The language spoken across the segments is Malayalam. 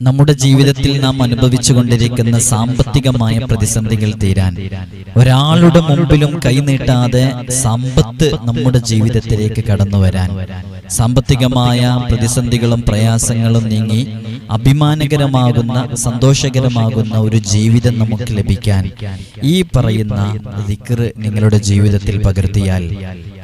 നമ്മുടെ ജീവിതത്തിൽ നാം അനുഭവിച്ചു കൊണ്ടിരിക്കുന്ന സാമ്പത്തികമായ പ്രതിസന്ധികൾ തീരാൻ ഒരാളുടെ മുമ്പിലും കൈനീട്ടാതെ സമ്പത്ത് നമ്മുടെ ജീവിതത്തിലേക്ക് കടന്നു വരാൻ. സാമ്പത്തികമായ പ്രതിസന്ധികളും പ്രയാസങ്ങളും നീങ്ങി അഭിമാനകരമാകുന്ന സന്തോഷകരമാകുന്ന ഒരു ജീവിതം നമുക്ക് ലഭിക്കാൻ ഈ പറയുന്ന ദിക്ർ നിങ്ങളുടെ ജീവിതത്തിൽ പകർത്തിയാൽ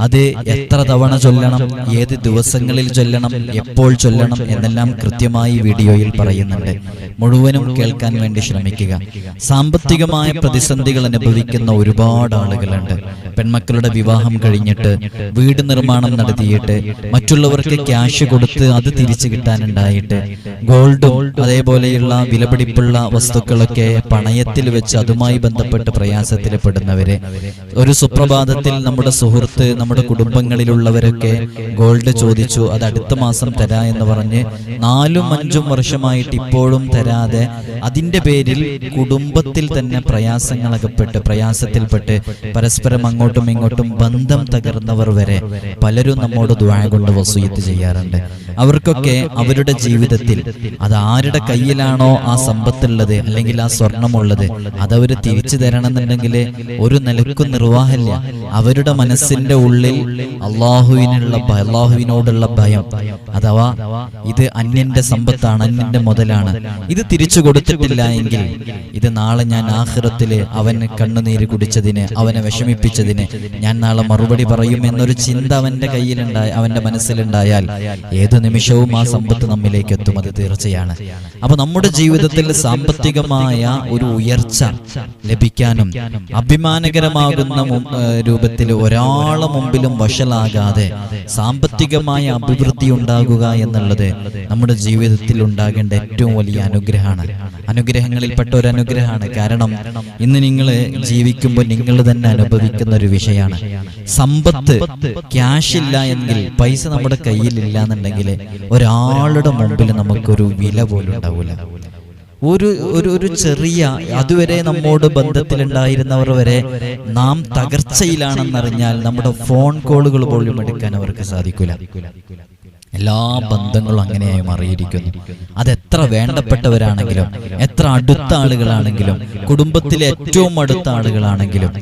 അത് എത്ര തവണ ചൊല്ലണം ഏത് ദിവസങ്ങളിൽ ചൊല്ലണം എപ്പോൾ ചൊല്ലണം എന്നെല്ലാം കൃത്യമായി വീഡിയോയിൽ പറയുന്നുണ്ട്. മുഴുവനും കേൾക്കാൻ വേണ്ടി ശ്രമിക്കുക. സാമ്പത്തികമായ പ്രതിസന്ധികൾ അനുഭവിക്കുന്ന ഒരുപാട് ആളുകളുണ്ട്. പെൺമക്കളുടെ വിവാഹം കഴിഞ്ഞിട്ട് വീട് നിർമ്മാണം നടത്തിയിട്ട് മറ്റുള്ളവർക്ക് ക്യാഷ് കൊടുത്ത് അത് തിരിച്ചു കിട്ടാനുണ്ടായിട്ട് ഗോൾഡും അതേപോലെയുള്ള വിലപിടിപ്പുള്ള വസ്തുക്കളൊക്കെ പണയത്തിൽ വെച്ച് അതുമായി ബന്ധപ്പെട്ട് പ്രയാസത്തിൽ പെടുന്നവര് ഒരു സുപ്രഭാതത്തിൽ നമ്മുടെ സുഹൃത്ത് നമ്മുടെ കുടുംബങ്ങളിലുള്ളവരൊക്കെ ഗോൾഡ് ചോദിച്ചു അത് അടുത്ത മാസം തരാ എന്ന് പറഞ്ഞ് നാലും അഞ്ചും വർഷമായിട്ട് ഇപ്പോഴും തരാതെ അതിന്റെ പേരിൽ കുടുംബത്തിൽ തന്നെ പ്രയാസങ്ങൾ അകപ്പെട്ട് പ്രയാസത്തിൽപ്പെട്ട് പരസ്പരം അങ്ങോട്ടും ഇങ്ങോട്ടും ബന്ധം തകർന്നവർ വരെ പലരും നമ്മോട് ദ്വായ കൊണ്ട് വസൂയത്ത് ചെയ്യാറുണ്ട്. അവർക്കൊക്കെ അവരുടെ ജീവിതത്തിൽ അത് ആരുടെ കയ്യിലാണോ ആ സമ്പത്തുള്ളത് അല്ലെങ്കിൽ ആ സ്വർണമുള്ളത് അതവർ തിരിച്ചു തരണമെന്നുണ്ടെങ്കിൽ ഒരു നിലക്കും നിർവാഹമില്ല. അവരുടെ മനസ്സിന്റെ ഉള്ളിൽ അള്ളാഹുവിനുള്ള അള്ളാഹുവിനോടുള്ള ഭയം. അഥവാ ഇത് അന്യന്റെ സമ്പത്താണ് അന്യന്റെ മുതലാണ്. ഇത് തിരിച്ചു കൊടുത്തിട്ടില്ല എങ്കിൽ ഇത് നാളെ ഞാൻ ആഹ്റത്തിൽ അവന് കണ്ണുനീര് കുടിച്ചതിന് അവനെ വിഷമിപ്പിച്ചതിന് ഞാൻ നാളെ മറുപടി പറയും എന്നൊരു ചിന്ത അവന്റെ കയ്യിലുണ്ടായ അവന്റെ മനസ്സിലുണ്ടായാൽ ഏതു നിമിഷവും ആ സമ്പത്ത് നമ്മിലേക്ക് എത്തും അത് തീർച്ചയാണ്. അപ്പൊ നമ്മുടെ ജീവിതത്തിൽ സാമ്പത്തികമായ ഒരു ഉയർച്ച ലഭിക്കാനും അഭിമാനകരമാകുന്ന ഏഹ് രൂപത്തിൽ ഒരാളെ മുമ്പിലും വഷളാകാതെ സാമ്പത്തികമായ അഭിവൃദ്ധി ഉണ്ടാകുക എന്നുള്ളത് നമ്മുടെ ജീവിതത്തിൽ ഉണ്ടാകേണ്ട ഏറ്റവും വലിയ അനുഗ്രഹമാണ്. അനുഗ്രഹങ്ങളിൽപ്പെട്ട ഒരു അനുഗ്രഹമാണ്. കാരണം ഇന്ന് നിങ്ങൾ ജീവിക്കുമ്പോൾ നിങ്ങൾ തന്നെ അനുഭവിക്കുന്ന ഒരു വിഷയമാണ്. സമ്പത്ത് ക്യാഷ് ഇല്ല എങ്കിൽ പൈസ നമ്മുടെ കയ്യിലില്ല എന്നുണ്ടെങ്കിൽ ഒരാളുടെ മുമ്പിൽ നമുക്കൊരു വില പോലും ഉണ്ടാവില്ല. ഒരു ഒരു ഒരു ചെറിയ അതുവരെ നമ്മോട് ബന്ധത്തിലുണ്ടായിരുന്നവർ വരെ നാം തകർച്ചയിലാണെന്നറിഞ്ഞാൽ നമ്മുടെ ഫോൺ കോളുകൾ പോലും എടുക്കാൻ അവർക്ക് സാധിക്കില്ല. എല്ലാ ബന്ധങ്ങളും അങ്ങനെയായി മാറിയിരിക്കുന്നു അതെത്ര വേണ്ടപ്പെട്ടവരാണെങ്കിലും എത്ര അടുത്ത ആളുകളാണെങ്കിലും കുടുംബത്തിലെ ഏറ്റവും അടുത്ത ആളുകളാണെങ്കിലും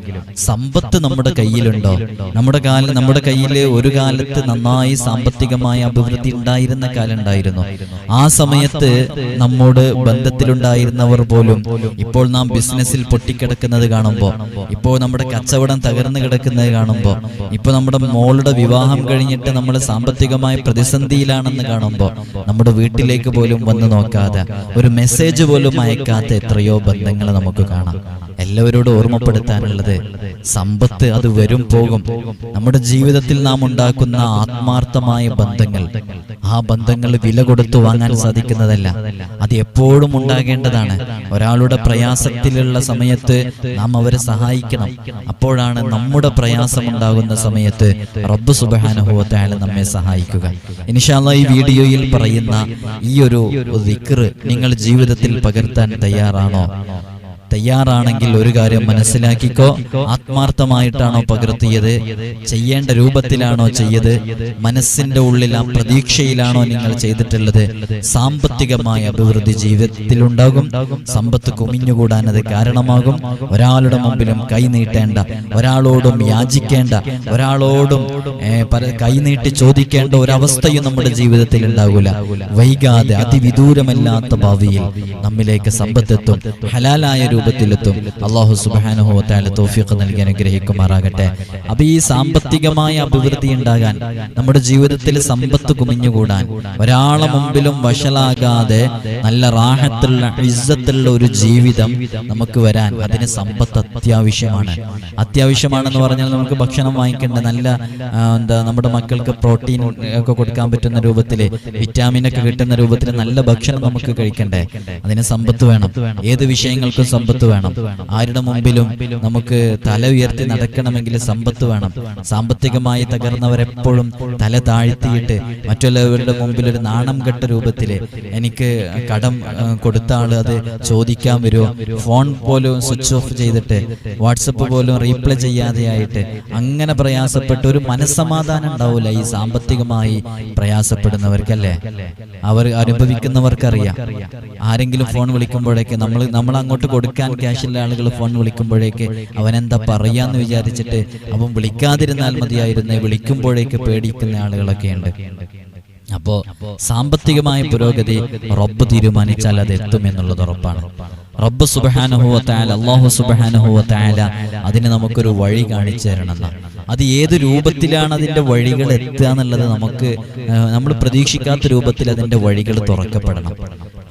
സമ്പത്ത് നമ്മുടെ കയ്യിലുണ്ടോ? നമ്മുടെ കാലം നമ്മുടെ കയ്യിൽ ഒരു കാലത്ത് നന്നായി സാമ്പത്തികമായ അഭിവൃദ്ധി ഉണ്ടായിരുന്ന കാലം ഉണ്ടായിരുന്നു ആ സമയത്ത് നമ്മോട് ബന്ധത്തിലുണ്ടായിരുന്നവർ പോലും ഇപ്പോൾ നാം ബിസിനസ്സിൽ പൊട്ടിക്കിടക്കുന്നത് കാണുമ്പോൾ ഇപ്പോൾ നമ്മുടെ കച്ചവടം തകർന്നു കിടക്കുന്നത് കാണുമ്പോൾ ഇപ്പോൾ നമ്മുടെ മോളുടെ വിവാഹം കഴിഞ്ഞിട്ട് നമ്മൾ സാമ്പത്തികമായ പ്രതിസന്ധിയിലാണെന്ന് കാണുമ്പോൾ നമ്മുടെ വീട്ടിലേക്ക് പോലും വന്ന് നോക്കാതെ ഒരു മെസ്സേജ് പോലും അയക്കാത്ത എത്രയോ ബന്ധങ്ങൾ നമുക്ക് കാണാം. എല്ലാവരോടും ഓർമ്മപ്പെടുത്താനുള്ളത് സമ്പത്ത് അത് വരും പോകും. നമ്മുടെ ജീവിതത്തിൽ നാം ഉണ്ടാക്കുന്ന ആത്മാർത്ഥമായ ബന്ധങ്ങൾ ആ ബന്ധങ്ങൾ വില കൊടുത്തു വാങ്ങാൻ സാധിക്കുന്നതല്ല. അത് എപ്പോഴും ഉണ്ടാകേണ്ടതാണ്. ഒരാളുടെ പ്രയാസത്തിലുള്ള സമയത്ത് നാം അവരെ സഹായിക്കണം. അപ്പോഴാണ് നമ്മുടെ പ്രയാസം ഉണ്ടാകുന്ന സമയത്ത് റബ്ബ് സുബാനുഭവത്തായ നമ്മെ സഹായിക്കുക. ഇനിഷാല്ല ഈ വീഡിയോയിൽ പറയുന്ന ഈ ഒരു ദിക്ർ നിങ്ങൾ ജീവിതത്തിൽ പകർത്താൻ തയ്യാറാണോ? തയ്യാറാണെങ്കിൽ ഒരു കാര്യം മനസ്സിലാക്കിക്കോ. ആത്മാർത്ഥമായിട്ടാണോ പകർത്തിയത്? ചെയ്യേണ്ട രൂപത്തിലാണോ ചെയ്യത് മനസ്സിന്റെ ഉള്ളിൽ ആ പ്രതീക്ഷയിലാണോ നിങ്ങൾ ചെയ്തിട്ടുള്ളത്? സാമ്പത്തികമായ അഭിവൃദ്ധി ജീവിതത്തിലുണ്ടാകും. സമ്പത്ത് കുമിഞ്ഞുകൂടാൻ അത് കാരണമാകും. ഒരാളുടെ മുമ്പിലും കൈനീട്ടേണ്ട ഒരാളോടും യാചിക്കേണ്ട. ഒരാളോടും കൈനീട്ടി ചോദിക്കേണ്ട ഒരവസ്ഥയും നമ്മുടെ ജീവിതത്തിൽ ഉണ്ടാകില്ല വൈകാതെ അതിവിദൂരമല്ലാത്ത ഭാവിയിൽ നമ്മിലേക്ക് സമ്പത്തെത്തും. ഹലാലായ രൂപത്തിലെത്തും. അള്ളാഹു സുബാനുഹോത്താല തോഫിക്ക് നൽകി അനുഗ്രഹിക്കുമാറാകട്ടെ. അപ്പൊ ഈ സാമ്പത്തികമായ അഭിവൃദ്ധി ഉണ്ടാകാൻ നമ്മുടെ ജീവിതത്തിൽ സമ്പത്ത് കുമിഞ്ഞുകൂടാൻ ഒരാളെ മുമ്പിലും വഷളാകാതെ നല്ല റാഹത്തുള്ള ഇസ്സത്തുള്ള ഒരു ജീവിതം നമുക്ക് വരാൻ അതിന് സമ്പത്ത് അത്യാവശ്യമാണ്. അത്യാവശ്യമാണെന്ന് പറഞ്ഞാൽ നമുക്ക് ഭക്ഷണം വാങ്ങിക്കേണ്ട നല്ല എന്താ നമ്മുടെ മക്കൾക്ക് പ്രോട്ടീൻ ഒക്കെ കൊടുക്കാൻ പറ്റുന്ന രൂപത്തിൽ വിറ്റാമിൻ ഒക്കെ കിട്ടുന്ന രൂപത്തിൽ നല്ല ഭക്ഷണം നമുക്ക് കഴിക്കണ്ടേ? അതിന് സമ്പത്ത് വേണം. ഏത് വിഷയങ്ങൾക്കും സമ്പത്ത് സമ്പത്ത് വേണം. ആരുടെ മുമ്പിലും നമുക്ക് തല ഉയർത്തി നടക്കണമെങ്കിൽ സമ്പത്ത് വേണം. സാമ്പത്തികമായി തകർന്നവരെപ്പോഴും തല താഴ്ത്തിയിട്ട് മറ്റുള്ളവരുടെ മുമ്പിൽ ഒരു നാണം കെട്ട രൂപത്തിൽ എനിക്ക് കടം കൊടുത്ത ആൾ അത് ചോദിക്കാൻ വരുമോ ഫോൺ പോലും സ്വിച്ച് ഓഫ് ചെയ്തിട്ട് വാട്സപ്പ് പോലും റീപ്ലൈ ചെയ്യാതെ ആയിട്ട് അങ്ങനെ പ്രയാസപ്പെട്ട് ഒരു മനസ്സമാധാനം ഉണ്ടാവില്ല ഈ സാമ്പത്തികമായി പ്രയാസപ്പെടുന്നവർക്കല്ലേ? അവർ അനുഭവിക്കുന്നവർക്കറിയാം. ആരെങ്കിലും ഫോൺ വിളിക്കുമ്പോഴേക്ക് നമ്മൾ നമ്മൾ അങ്ങോട്ട് കൊടുക്കാൻ ക്യാഷുള്ള ആളുകൾ ഫോൺ വിളിക്കുമ്പോഴേക്ക് അവൻ എന്താ പറയാന്ന് വിചാരിച്ചിട്ട് അവൻ വിളിക്കാതിരുന്നാൽ മതിയായിരുന്നേ വിളിക്കുമ്പോഴേക്ക് പേടിക്കുന്ന ആളുകളൊക്കെ ഉണ്ട്. അപ്പോ സാമ്പത്തികമായ പുരോഗതി റബ്ബ് തീരുമാനിച്ചാൽ അത് എത്തും എന്നുള്ളത് ഉറപ്പാണ്. റബ്ബ് സുബഹാനുഹുവ അള്ളാഹു സുബഹാനുഹുവ അതിന് നമുക്കൊരു വഴി കാണിച്ചു തരണമെന്ന അത് ഏത് രൂപത്തിലാണ് അതിന്റെ വഴികൾ എത്തുക എന്നുള്ളത് നമുക്ക് നമ്മൾ പ്രതീക്ഷിക്കാത്ത രൂപത്തിൽ അതിന്റെ വഴികൾ തുറക്കപ്പെടണം.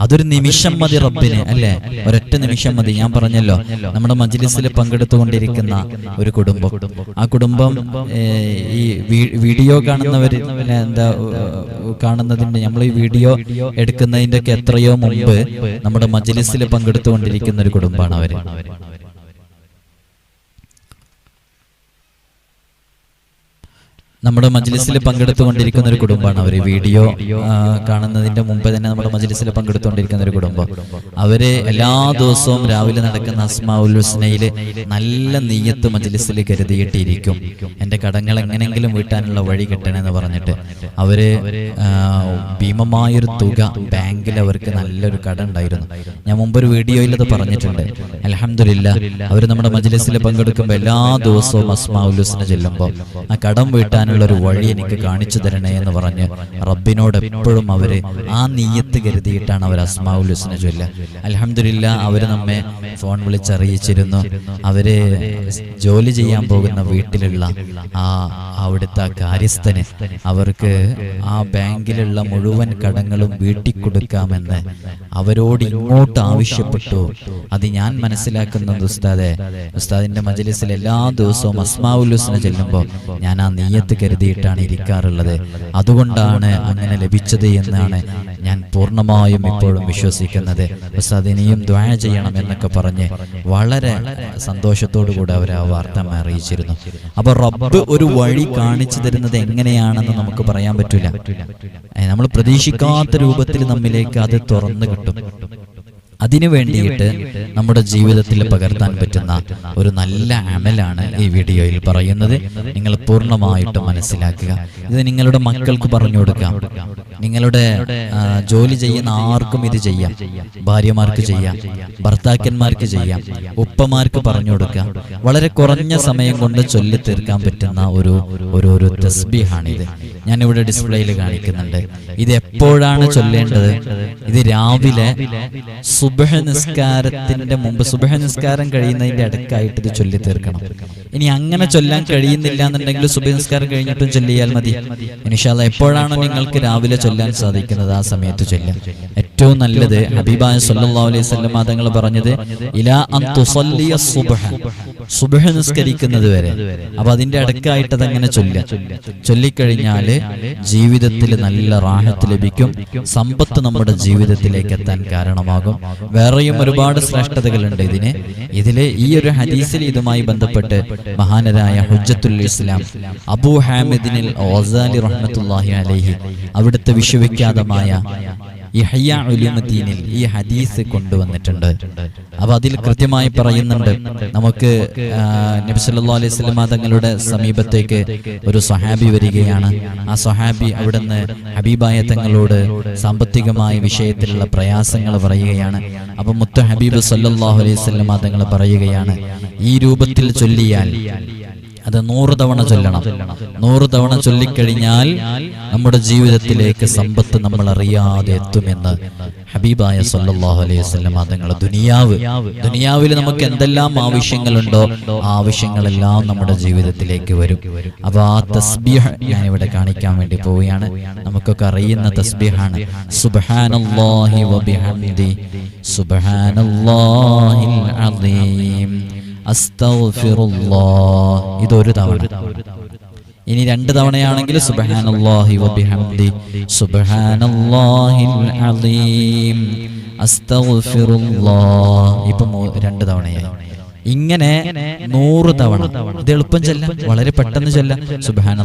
അതൊരു നിമിഷം മതി റബ്ബിന് അല്ലെ? ഒരൊറ്റ നിമിഷം മതി. ഞാൻ പറഞ്ഞല്ലോ നമ്മുടെ മജ്ലിസിൽ പങ്കെടുത്തുകൊണ്ടിരിക്കുന്ന ഒരു കുടുംബം. ആ കുടുംബം ഈ വീഡിയോ കാണുന്നവർ എന്താ കാണുന്നതിന്റെ നമ്മൾ ഈ വീഡിയോ എടുക്കുന്നതിന്റെ ഒക്കെ എത്രയോ മുമ്പ് നമ്മുടെ മജ്ലിസിൽ പങ്കെടുത്തുകൊണ്ടിരിക്കുന്ന ഒരു കുടുംബമാണ് അവർ. നമ്മുടെ മജ്ലിസിൽ പങ്കെടുത്തുകൊണ്ടിരിക്കുന്ന ഒരു കുടുംബമാണ് അവർ വീഡിയോ കാണുന്നതിന്റെ മുമ്പ് തന്നെ നമ്മുടെ മജ്ലിസിൽ പങ്കെടുത്തുകൊണ്ടിരിക്കുന്ന ഒരു കുടുംബം. അവർ എല്ലാ ദിവസവും രാവിലെ നടക്കുന്ന അസ്മാ ഹുസ്നയിൽ നല്ല നീയത്ത് മജ്ലിസിൽ കരുതിയിട്ടിരിക്കും. എന്റെ കടങ്ങൾ എങ്ങനെങ്കിലും വീട്ടാനുള്ള വഴി കിട്ടണമെന്ന് പറഞ്ഞിട്ട് അവർ ഭീമമായൊരു തുക ബാങ്കിൽ അവർക്ക് നല്ലൊരു കട ഉണ്ടായിരുന്നു. ഞാൻ മുമ്പ് ഒരു വീഡിയോയിൽ അത് പറഞ്ഞിട്ടുണ്ട്. അലഹമില്ല അവർ നമ്മുടെ മജ്ലിസിൽ പങ്കെടുക്കുമ്പോൾ എല്ലാ ദിവസവും അസ്മാ ഉൽ ഹുസ്ന ചെല്ലുമ്പോൾ ആ കടം വീട്ടാനുള്ള ഒരു വഴി എനിക്ക് കാണിച്ചു തരണേ എന്ന് പറഞ്ഞ് റബ്ബിനോട് എപ്പോഴും അവർ ആ നീയത്ത് കരുതിയിട്ടാണ് അവർ അസ്മാ ഉൽ ഹുസ്ന ചൊല്ലുക. അലഹമില്ല അവർ നമ്മെ ഫോൺ വിളിച്ചറിയിച്ചിരുന്നു. അവർ ജോലി ചെയ്യാൻ പോകുന്ന വീട്ടിലുള്ള ആ അവിടുത്തെ കാര്യസ്ഥന് അവർക്ക് ആ ബാങ്കിലുള്ള മുഴുവൻ കടങ്ങളും വീട്ടിൽ കൊടുക്കാമെന്ന് അവരോട് ഇങ്ങോട്ട് ആവശ്യപ്പെട്ടു. അത് ഞാൻ മനസ്സിലാക്കുന്നത് ഉസ്താദെ ഉസ്താദിന്റെ മജലിസിൽ എല്ലാ ദിവസവും അസ്മാവുലുസ്ന ചെല്ലുമ്പോൾ ഞാൻ ആ നീയത്ത് കരുതിയിട്ടാണ് ഇരിക്കാറുള്ളത്. അതുകൊണ്ടാണ് അങ്ങനെ ലഭിച്ചത് എന്നാണ് ഞാൻ പൂർണമായും ഇപ്പോഴും വിശ്വസിക്കുന്നത്. ഇനിയും ദ്വായ ചെയ്യണം എന്നൊക്കെ പറഞ്ഞ് വളരെ സന്തോഷത്തോടു കൂടെ അവർ ആ വാർത്ത അറിയിച്ചിരുന്നു. അപ്പൊ റബ്ബ് ഒരു വഴി കാണിച്ചു തരുന്നത് എങ്ങനെയാണെന്ന് നമുക്ക് പറയാൻ പറ്റില്ല നമ്മൾ പ്രതീക്ഷിക്കാത്ത രൂപത്തിൽ നമ്മിലേക്ക് അത് തുറന്നു കിട്ടും. അതിനു വേണ്ടിയിട്ട് നമ്മുടെ ജീവിതത്തിൽ പകർത്താൻ പറ്റുന്ന ഒരു നല്ല അമലാണ് ഈ വീഡിയോയിൽ പറയുന്നത്. നിങ്ങൾ പൂർണമായിട്ട് മനസ്സിലാക്കുക. ഇത് നിങ്ങളുടെ മക്കൾക്ക് പറഞ്ഞു കൊടുക്കാം. നിങ്ങളുടെ ജോലി ചെയ്യുന്ന ആർക്കും ഇത് ചെയ്യാം. ഭാര്യമാർക്ക് ചെയ്യാം. ഭർത്താക്കന്മാർക്ക് ചെയ്യാം. ഉപ്പമാർക്ക് പറഞ്ഞു കൊടുക്കാം. വളരെ കുറഞ്ഞ സമയം കൊണ്ട് ചൊല്ലി തീർക്കാൻ പറ്റുന്ന ഒരു ഒരു ഒരു തസ്ബിഹാണിത്. ഞാൻ ഇവിടെ ഡിസ്പ്ലേയിൽ കാണിക്കുന്നുണ്ട്. ഇത് എപ്പോഴാണ് ചൊല്ലേണ്ടത്? ഇത് രാവിലെ സുബഹ നിസ്കാരത്തിന്റെ മുമ്പ് സുബഹ നിസ്കാരം കഴിയുന്നതിന്റെ അടുക്കായിട്ട് ഇത് ചൊല്ലി തീർക്കണം ഇനി അങ്ങനെ ചൊല്ലാൻ കഴിയുന്നില്ല എന്നുണ്ടെങ്കിൽ സുബഹ നിസ്കാരം കഴിഞ്ഞിട്ടും ചൊല്ലിയാൽ മതി. ഇനിഷാല്ല എപ്പോഴാണോ നിങ്ങൾക്ക് രാവിലെ ചൊല്ലാൻ സാധിക്കുന്നത് ആ സമയത്ത് ചൊല്ലാം. ഏറ്റവും നല്ലത് ഹബീബായ സല്ലാ അലൈഹി വസല്ലം തങ്ങൾ പറഞ്ഞത് ഇലാ സുബ്ഹ സുബ്ഹ നിസ്കരിക്കുന്നത് വരെ. അപ്പൊ അതിന്റെ അടുക്കായിട്ട് അതങ്ങനെ ചൊല്ല ചൊല്ലിക്കഴിഞ്ഞാൽ ജീവിതത്തിൽ നല്ല റാഹത്ത് ലഭിക്കും. സമ്പത്ത് നമ്മുടെ ജീവിതത്തിലേക്ക് എത്താൻ കാരണമാകും. വേറെയും ഒരുപാട് ശ്രേഷ്ഠതകളുണ്ട് ഇതിന്. ഇതിൽ ഈ ഒരു ഹദീസിൽ ഇതുമായി ബന്ധപ്പെട്ട് മഹാനരായ ഹുജ്ജത്തുൽ ഇസ്ലാം അബു ഹാമിദിനിൽ ഓസാലി റഹ്മത്തുല്ലാഹി അലൈഹി അവിടുത്തെ വിശ്വവിഖ്യാതമായ ഇഹ്യ ഈ ഹദീസ് കൊണ്ടുവന്നിട്ടുണ്ട്. അപ്പൊ അതിൽ കൃത്യമായി പറയുന്നുണ്ട് നമുക്ക് നബിസല്ലാ അലൈഹി തങ്ങളുടെ സമീപത്തേക്ക് ഒരു സ്വഹാബി വരികയാണ്. ആ സ്വഹാബി അവിടുന്ന് ഹബീബായ തങ്ങളോട് സാമ്പത്തികമായ വിഷയത്തിലുള്ള പ്രയാസങ്ങൾ പറയുകയാണ്. അപ്പൊ മുത്ത ഹബീബ് സല്ലാഹു അലൈഹി വസല്ലം തങ്ങൾ പറയുകയാണ്. ഈ രൂപത്തിൽ ചൊല്ലിയാൽ അത് നൂറ് തവണ ചൊല്ലണം. നൂറ് തവണ ചൊല്ലിക്കഴിഞ്ഞാൽ നമ്മുടെ ജീവിതത്തിലേക്ക് സമ്പത്ത് നമ്മൾ അറിയാതെ എത്തുമെന്ന് ഹബീബായ സല്ലാഹു അലൈഹി വസല്ലം അതുങ്ങൾ ദുനിയാവ്. ദുനിയാവിൽ നമുക്ക് എന്തെല്ലാം ആവശ്യങ്ങളുണ്ടോ ആ ആവശ്യങ്ങളെല്ലാം നമ്മുടെ ജീവിതത്തിലേക്ക് വരും. അപ്പൊ ആ തസ്ബീഹ് ഞാൻ ഇവിടെ കാണിക്കാൻ വേണ്ടി പോവുകയാണ്. നമുക്കൊക്കെ അറിയുന്ന തസ്ബീഹാണ്. സുബ്ഹാനല്ലാഹി വബിഹംദി ഇതൊരു തവണ. ഇനി രണ്ട് തവണയാണെങ്കിൽ സുബ്ഹാനല്ലാഹി വബിഹംദി സുബ്ഹാനല്ലാഹിൽ അലീം. ഇപ്പം രണ്ട് തവണയായി. ഇങ്ങനെ നൂറ് തവണ. ഇത് എളുപ്പം ചെല്ല. വളരെ പെട്ടെന്ന് ചെല്ല. സുബാൻ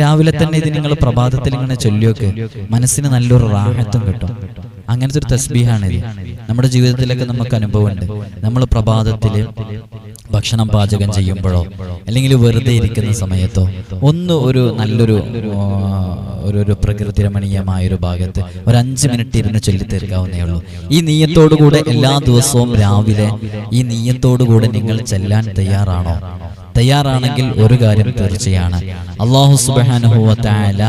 രാവിലെ തന്നെ ഇത് നിങ്ങൾ പ്രഭാതത്തിൽ ഇങ്ങനെ ചൊല്ലിയൊക്കെ മനസ്സിന് നല്ലൊരു റാഹത്വം കിട്ടും. അങ്ങനത്തെ ഒരു തസ്ബീഹാണ് ഇത് നമ്മുടെ ജീവിതത്തിലൊക്കെ നമുക്ക് അനുഭവമുണ്ട്. നമ്മൾ പ്രഭാതത്തിൽ ഭക്ഷണം പാചകം ചെയ്യുമ്പോഴോ അല്ലെങ്കിൽ വെറുതെ ഇരിക്കുന്ന സമയത്തോ ഒന്ന് ഒരു നല്ലൊരു ഒരു ഒരു പ്രകൃതി രമണീയമായ ഒരു ഭാഗത്ത് ഒരു അഞ്ച് മിനിറ്റ് ഇരുന്ന് ചൊല്ലി തീർക്കാവുന്നേ ഉള്ളൂ. ഈ നീയത്തോടുകൂടെ എല്ലാ ദിവസവും രാവിലെ ഈ നീയത്തോടുകൂടെ നിങ്ങൾ ചെല്ലാൻ തയ്യാറാണോ? തയ്യാറാണെങ്കിൽ ഒരു കാര്യം തീർച്ചയാണ്. അള്ളാഹു സുബാനുഭവത്തായ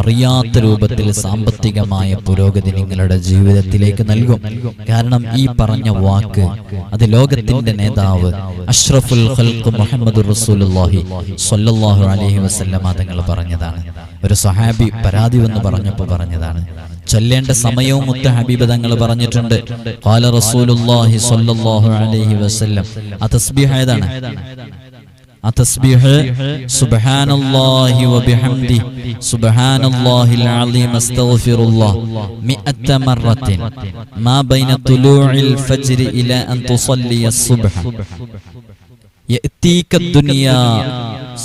അറിയാത്ത രൂപത്തിൽ സാമ്പത്തികമായ പുരോഗതി നിങ്ങളുടെ ജീവിതത്തിലേക്ക് നൽകും. കാരണം ഈ പറഞ്ഞ വാക്ക് അത് ലോകത്തിന്റെ നേതാവ് അഷ്റഫുൽ ഖൽഖ് മുഹമ്മദ് റസൂലുള്ളാഹി സ്വല്ലല്ലാഹു അലൈഹി വസല്ലമ തങ്ങൾ പറഞ്ഞതാണ്. ഒരു സഹാബി പരാതി വന്ന് പറഞ്ഞപ്പോൾ പറഞ്ഞതാണ്. ചൊല്ലേണ്ട സമയവും മുത്ത ഹബീബ് തങ്ങൾ പറഞ്ഞിട്ടുണ്ട്. ഖാല റസൂലുള്ളാഹി സ്വല്ലല്ലാഹു അലൈഹി വസല്ലം. ആ തസ്ബീഹ് ആ തസ്ബീഹ് സുബ്ഹാനല്ലാഹി വബിഹംദി സുബ്ഹാനല്ലാഹിൽ അലീം അസ്തഗ്ഫിറുല്ലാഹ് മിഅത്ത മറത്തിൻ മാ ബൈന തുലൂഇൽ ഫജ്രി ഇലാ അൻ തുസല്ലിയ സുബ്ഹ യഅതീക ദുനിയ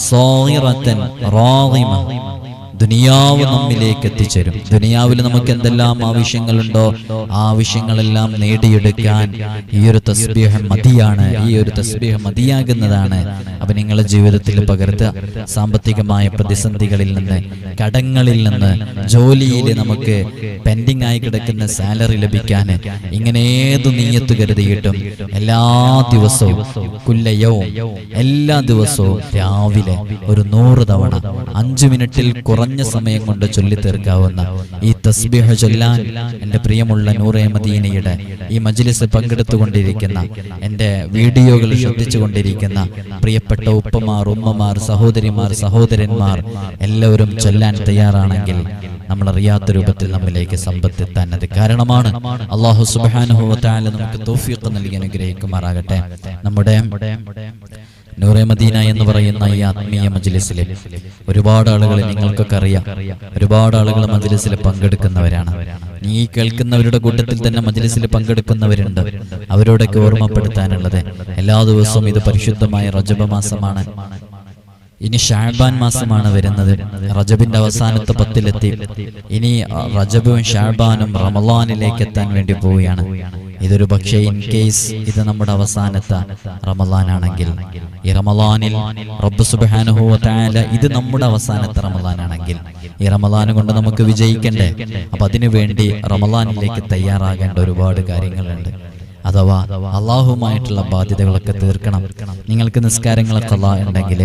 സാഗിറതൻ റാഗിമ ദുനിയാവ് നമ്മിലേക്ക് എത്തിച്ചേരും. ദുനിയാവിൽ നമുക്ക് എന്തെല്ലാം ആവശ്യങ്ങളുണ്ടോ ആവശ്യങ്ങളെല്ലാം നേടിയെടുക്കാൻ ഈ ഒരു തസ്ബീഹ് മതിയാണ്. ഈ ഒരു തസ്ബീഹ് മതിയാകുന്നതാണ്. അപ്പൊ നിങ്ങളുടെ ജീവിതത്തിൽ പകർത്തുക. സാമ്പത്തികമായ പ്രതിസന്ധികളിൽ നിന്ന് കടങ്ങളിൽ നിന്ന് ജോലിയിൽ നമുക്ക് പെൻഡിങ് ആയി കിടക്കുന്ന സാലറി ലഭിക്കാൻ ഇങ്ങനെ ഏത് നീയത്ത് കരുതിയിട്ടും എല്ലാ ദിവസവും കുല്ലയവും എല്ലാ ദിവസവും രാവിലെ ഒരു നൂറ് തവണ അഞ്ചു മിനിറ്റിൽ കുറഞ്ഞ സമയം കൊണ്ട് ചൊല്ലി തീർക്കാവുന്ന ഈ തസ്ബിഹ ചൊല്ലാൻ എന്റെ പ്രിയമുള്ള നൂറേ മദീനയുടെ ഈ മജ്ലിസ് പങ്കെടുത്തുകൊണ്ടിരിക്കുന്ന എന്റെ വീഡിയോകൾ ശ്രദ്ധിച്ചുകൊണ്ടിരിക്കുന്ന പ്രിയപ്പെട്ട ഉപ്പമാർ ഉമ്മമാർ സഹോദരിമാർ സഹോദരന്മാർ എല്ലാവരും ചൊല്ലാൻ തയ്യാറാണെങ്കിൽ നമ്മൾ അറിയാത്ത രൂപത്തിൽ നമ്മിലേക്ക് സമ്പത്ത് എത്താൻ അത് കാരണമാണ്. അള്ളാഹു സുബാനുഭവത്തായ നമുക്ക് തോഫിയൊക്കെ നൽകി അനുഗ്രഹിക്കുമാറാകട്ടെ. നമ്മുടെ നൂറെ മദീന എന്ന് പറയുന്ന ഈ ആത്മീയ മജ്ലിസിലെ ഒരുപാട് ആളുകൾ നിങ്ങൾക്കൊക്കെ അറിയാം. ഒരുപാട് ആളുകൾ മജ്ലിസിൽ പങ്കെടുക്കുന്നവരാണ്. നീ കേൾക്കുന്നവരുടെ കൂട്ടത്തിൽ തന്നെ മജ്ലിസിൽ പങ്കെടുക്കുന്നവരുണ്ട്. അവരോടൊക്കെ ഓർമ്മപ്പെടുത്താനുള്ളത് എല്ലാ ദിവസവും ഇത് പരിശുദ്ധമായ റജബ മാസമാണ്. ഇനി ഷാബാൻ മാസമാണ് വരുന്നത്. റജബിന്റെ അവസാനത്തെ പത്തിലെത്തി. ഇനി റജബും ഷാബാനും റമലാനിലേക്ക് എത്താൻ വേണ്ടി പോവുകയാണ്. ഇതൊരു പക്ഷേ ഇൻ കേസ് ഇത് നമ്മുടെ അവസാനത്തെ റമലാനാണെങ്കിൽ. ഈ റമലാനിൽ റബ്ബ് തആല ഇത് നമ്മുടെ അവസാനത്തെ റമലാനാണെങ്കിൽ. ഈ റമലാൻ കൊണ്ട് നമുക്ക് വിജയിക്കണ്ടേ? അപ്പൊ അതിനുവേണ്ടി റമലാനിലേക്ക് തയ്യാറാകേണ്ട ഒരുപാട് കാര്യങ്ങളുണ്ട്. അഥവാ അള്ളാഹുമായിട്ടുള്ള ബാധ്യതകളൊക്കെ തീർക്കണം. നിങ്ങൾക്ക് നിസ്കാരങ്ങൾ കല ഉണ്ടെങ്കിൽ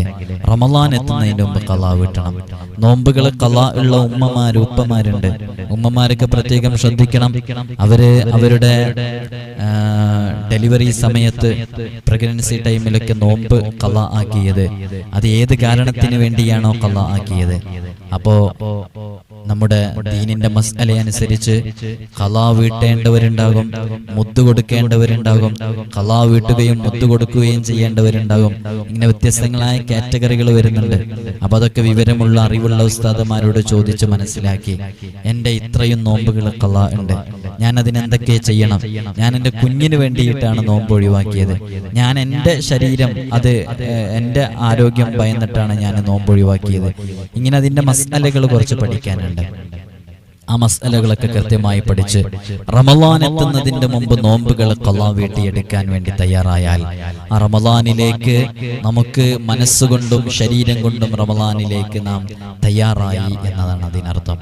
റമലാൻ എത്തുന്നതിന് മുമ്പ് കല വീട്ടണം. നോമ്പുകൾ കല ഉള്ള ഉമ്മമാർ ഉപ്പമാരുണ്ട്. ഉമ്മമാരൊക്കെ പ്രത്യേകം ശ്രദ്ധിക്കണം. അവർ അവരുടെ ഡെലിവറി സമയത്ത് പ്രഗ്നൻസി ടൈമിലൊക്കെ നോമ്പ് കല ആക്കിയത്. അത് ഏത് കാരണത്തിന് വേണ്ടിയാണോ കല ആക്കിയത്? അപ്പോ നമ്മുടെ ദീനിന്റെ മസ്അല അനുസരിച്ച് കലാ വീട്ടേണ്ടവരുണ്ടാകും മുത്തു കൊടുക്കേണ്ടവരുണ്ടാകും കലാ വീട്ടുകയും മുത്തു കൊടുക്കുകയും ചെയ്യേണ്ടവരുണ്ടാകും. ഇങ്ങനെ വ്യത്യസ്തങ്ങളായ കാറ്റഗറികൾ വരുന്നുണ്ട്. അപ്പൊ അതൊക്കെ വിവരമുള്ള അറിവുള്ള ഉസ്താദന്മാരോട് ചോദിച്ച് മനസ്സിലാക്കി. എന്റെ ഇത്രയും നോമ്പുകൾ കലാ ഉണ്ട്. ഞാൻ അതിനെന്തൊക്കെ ചെയ്യണം? ഞാൻ എന്റെ കുഞ്ഞിന് വേണ്ടിയിട്ടാണ് നോമ്പ് ഒഴിവാക്കിയത്. ഞാൻ എന്റെ ശരീരം അത് എന്റെ ആരോഗ്യം ഭയന്നിട്ടാണ് ഞാൻ നോമ്പ് ഒഴിവാക്കിയത്. ഇങ്ങനെ അതിന്റെ മസാലകൾ കുറച്ച് പഠിക്കാനുണ്ട്. ആ മസലകളൊക്കെ കൃത്യമായി പഠിച്ച് റമലാൻ എത്തുന്നതിന്റെ മുമ്പ് നോമ്പുകൾ കൊള്ളാൻ വീട്ടിയെടുക്കാൻ വേണ്ടി തയ്യാറായാൽ ആ റമലാനിലേക്ക് നമുക്ക് മനസ്സുകൊണ്ടും ശരീരം കൊണ്ടും റമലാനിലേക്ക് നാം തയ്യാറായി എന്നതാണ് അതിനർത്ഥം.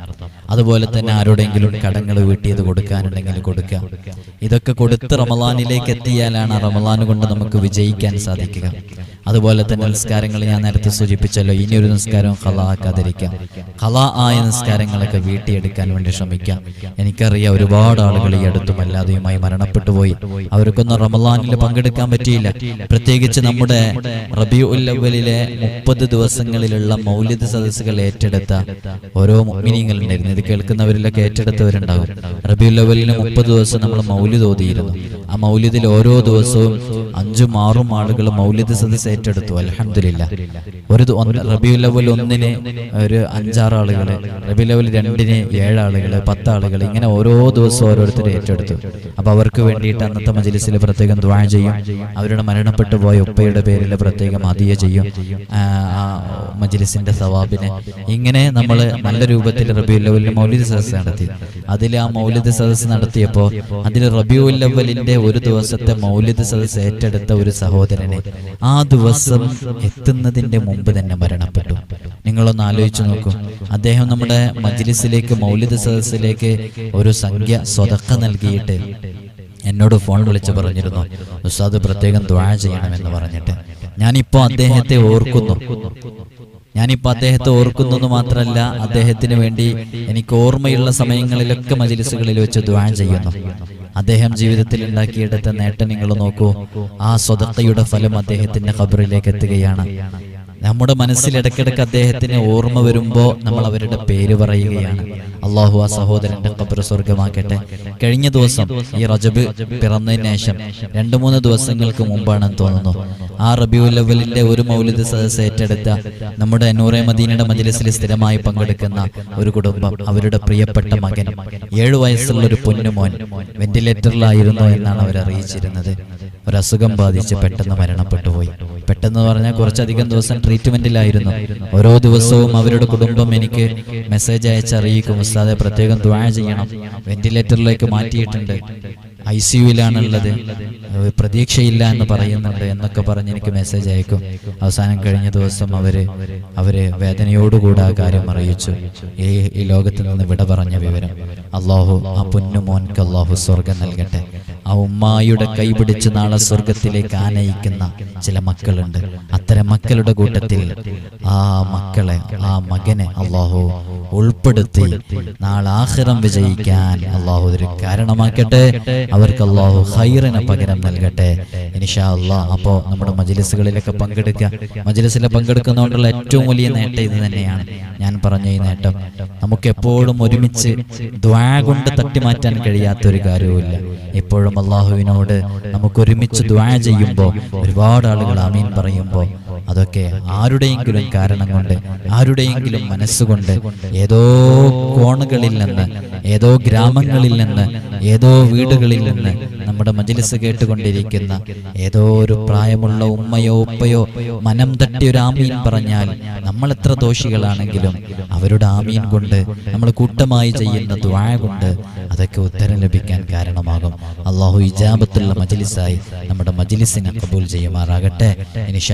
അതുപോലെ തന്നെ ആരോടെങ്കിലും കടങ്ങൾ വീട്ടിയത് കൊടുക്കാനുണ്ടെങ്കിൽ കൊടുക്കാം ഇതൊക്കെ കൊടുത്ത് റമലാനിലേക്ക് എത്തിയാലാണ് റമലാൻ കൊണ്ട് നമുക്ക് വിജയിക്കാൻ സാധിക്കുക. അതുപോലെ തന്നെ നിസ്കാരങ്ങൾ ഞാൻ നേരത്തെ സൂചിപ്പിച്ചല്ലോ ഇനിയൊരു നിസ്കാരവും കല ആക്കാതിരിക്കാം കല ആയ നിസ്കാരങ്ങളൊക്കെ വീട്ടിയെടുക്കാൻ വേണ്ടി ശ്രമിക്കാം. എനിക്കറിയാം ഒരുപാട് ആളുകൾ ഈ അടുത്തും അല്ലാതെയുമായി മരണപ്പെട്ടു പോയി അവർക്കൊന്നും റമലാനിൽ പങ്കെടുക്കാൻ പറ്റിയില്ല. പ്രത്യേകിച്ച് നമ്മുടെ റബിയു ഉല്ലവലിലെ മുപ്പത് ദിവസങ്ങളിലുള്ള മൗലിദ് സദസ്സുകൾ ഏറ്റെടുത്ത ഓരോ മീനിങ്ങളുണ്ടായിരുന്നു ഇത് കേൾക്കുന്നവരിലൊക്കെ ഏറ്റെടുത്തവരുണ്ടാകും റബി ഉല്ലവലിന് മുപ്പത് ദിവസം നമ്മൾ മൗലിദ് ഓതിയിരുന്നു. ആ മൗലിദിൽ ഓരോ ദിവസവും അഞ്ചും ആറും ആളുകൾ മൗലിദ് സദസ്സ് ഏറ്റെടുത്തു. അലഹമില്ല ഒരു റബി ഉല്ലവൽ ഒന്നിന് ഒരു അഞ്ചാറ് ആളുകൾ റബി ഉല്ലവൽ രണ്ടിന് ഏഴ് ആളുകൾ പത്ത് ആളുകൾ ഇങ്ങനെ ഓരോ ദിവസവും ഓരോരുത്തർ ഏറ്റെടുത്തു. അപ്പൊ അവർക്ക് വേണ്ടിയിട്ട് അന്നത്തെ മജിലിസിൽ പ്രത്യേകം ദ്വാ ചെയ്യും. അവരുടെ മരണപ്പെട്ടു പോയ ഉപ്പയുടെ പേരിൽ പ്രത്യേകം അതിയ ചെയ്യും. ആ, മജിലിസിന്റെ സവാബിനെ. ഇങ്ങനെ നമ്മൾ നല്ല രൂപത്തിൽ റബിയുൽ ലെവലിൽ മൗലിദ് സദസ് നടത്തി. അതിൽ ആ മൗലിദ് സദസ് നടത്തിയപ്പോൾ അതിൽ റബിയുല്ലവലിന്റെ ഒരു ദിവസത്തെ മൗലിദ് സദസ് ഏറ്റെടുത്ത ഒരു സഹോദരനെ ആ ദിവസം എത്തുന്നതിന്റെ മുമ്പ് തന്നെ മരണപ്പെട്ടു. നിങ്ങളൊന്ന് ആലോചിച്ചു നോക്കൂ. അദ്ദേഹം നമ്മുടെ മജിലിസിലേക്ക് മൗലിദ് സദസ്സിലേക്ക് ഒരു സംഖ്യ സ്വതക്ക നൽകിയിട്ട് എന്നോട് ഫോൺ വിളിച്ച് പറഞ്ഞിരുന്നു ഉസ്താദ് പ്രത്യേകം ദ്വാ ചെയ്യണമെന്ന് പറഞ്ഞിട്ട്. ഞാനിപ്പോ അദ്ദേഹത്തെ ഓർക്കുന്നു. ഞാനിപ്പോ അദ്ദേഹത്തെ ഓർക്കുന്നു മാത്രമല്ല അദ്ദേഹത്തിന് വേണ്ടി എനിക്ക് ഓർമ്മയുള്ള സമയങ്ങളിലൊക്കെ മജിലിസുകളിൽ വെച്ച് ദ്വാ ചെയ്യുന്നു. അദ്ദേഹം ജീവിതത്തിൽ ഉണ്ടാക്കിയെടുത്ത നേട്ടം നിങ്ങൾ നോക്കൂ. ആ സ്വതക്കയുടെ ഫലം അദ്ദേഹത്തിന്റെ ഖബറിലേക്ക് എത്തുകയാണ്. നമ്മുടെ മനസ്സിൽ ഇടയ്ക്കിടയ്ക്ക് അദ്ദേഹത്തിന് ഓർമ്മ വരുമ്പോൾ നമ്മൾ അവരുടെ പേര് പറയുകയാണ്. അള്ളാഹു ആ സഹോദരന്റെ ഖബർ സ്വർഗമാക്കട്ടെ കഴിഞ്ഞ ദിവസം ഈ റജബ് പിറന്നതിന് ശേഷം രണ്ടു മൂന്ന് ദിവസങ്ങൾക്ക് മുമ്പാണെന്ന് തോന്നുന്നു. ആ റബിയുൽ അവലിന്റെ ഒരു മൗലിദ് സദസ് ഏറ്റെടുത്ത നമ്മുടെ നൂറെ മദീനയുടെ മജിലിസിൽ സ്ഥിരമായി പങ്കെടുക്കുന്ന ഒരു കുടുംബം അവരുടെ പ്രിയപ്പെട്ട മകൻ ഏഴു വയസ്സുള്ള ഒരു പൊന്നുമോൻ വെന്റിലേറ്ററിലായിരുന്നു എന്നാണ് അവർ അറിയിച്ചിരുന്നത്. ഒരു അസുഖം ബാധിച്ച് പെട്ടെന്ന് മരണപ്പെട്ടു പോയി പെട്ടെന്ന് പറഞ്ഞാൽ കുറച്ചധികം ദിവസം ട്രീറ്റ്മെന്റിലായിരുന്നു ഓരോ ദിവസവും അവരുടെ കുടുംബം എനിക്ക് മെസ്സേജ് അയച്ച് അറിയിക്കും ഉസ്താദെ പ്രത്യേകം ദ്വാ ചെയ്യണം. വെന്റിലേറ്ററിലേക്ക് മാറ്റിയിട്ടുണ്ട്. ഐ സിയുലാണുള്ളത് പ്രതീക്ഷയില്ല എന്ന് പറയുന്നുണ്ട് എന്നൊക്കെ പറഞ്ഞ് എനിക്ക് മെസ്സേജ് അയക്കും. അവസാനം കഴിഞ്ഞ ദിവസം അവർ അവർ വേദനയോടുകൂടെ ആ കാര്യം അറിയിച്ചു. ഈ ഈ ലോകത്ത് നിന്ന് വിട പറഞ്ഞ വിവരം. അള്ളാഹു ആ പൊന്നുമോൻക്ക് അള്ളാഹു സ്വർഗം നൽകട്ടെ. ആ ഉമ്മായുടെ കൈപിടിച്ച് നാളെ സ്വർഗത്തിലേക്ക് ആനയിക്കുന്ന ചില മക്കളുണ്ട്. അത്തരം മക്കളുടെ കൂട്ടത്തിൽ ആ മക്കളെ ആ മകനെ അള്ളാഹു ഉൾപ്പെടുത്തി നാളെ ആഖിറം വിജയിക്കാൻ അള്ളാഹു ഒരു കാരണമാക്കട്ടെ. അവർക്ക് അള്ളാഹു ഹൈറിന് പകരം നൽകട്ടെ. ഇനിഷാ അള്ളാഹ് അപ്പോ നമ്മുടെ മജിലിസുകളിലൊക്കെ പങ്കെടുക്കുക. മജിലിസിലെ പങ്കെടുക്കുന്നതുകൊണ്ടുള്ള ഏറ്റവും വലിയ നേട്ടം ഇത് തന്നെയാണ് ഞാൻ പറഞ്ഞ ഈ നേട്ടം. നമുക്ക് എപ്പോഴും ഒരുമിച്ച് ദ്വാ കൊണ്ട് തട്ടിമാറ്റാൻ കഴിയാത്ത ഒരു കാര്യവുമില്ല. എപ്പോഴും അള്ളാഹുവിനോട് നമുക്ക് ഒരുമിച്ച് ദ്വാ ചെയ്യുമ്പോൾ ഒരുപാട് ആളുകൾ അമീൻ പറയുമ്പോൾ അതൊക്കെ ആരുടെയെങ്കിലും കാരണം കൊണ്ട് ആരുടെയെങ്കിലും മനസ്സുകൊണ്ട് ഏതോ കോണുകളിൽ നിന്ന് ഏതോ ഗ്രാമങ്ങളിൽ നിന്ന് ഏതോ വീടുകളിൽ നിന്ന് നമ്മുടെ മജിലിസ് കേട്ടുകൊണ്ടിരിക്കുന്ന ഏതോ ഒരു പ്രായമുള്ള ഉമ്മയോ ഉപ്പയോ മനം തട്ടി ഒരു ആമീൻ പറഞ്ഞാൽ നമ്മൾ എത്ര ദോഷികളാണെങ്കിലും അവരുടെ ആമീൻ കൊണ്ട് നമ്മൾ കൂട്ടമായി ചെയ്യുന്ന ദ്വായ കൊണ്ട് അതൊക്കെ ഉത്തരം ലഭിക്കാൻ കാരണമാകും. അള്ളാഹു ഇജാബത്തുള്ള മജിലിസായി നമ്മുടെ മജിലിസിനെ കബൂൽ ചെയ്യുമാറാകട്ടെ. ഇനിഷാ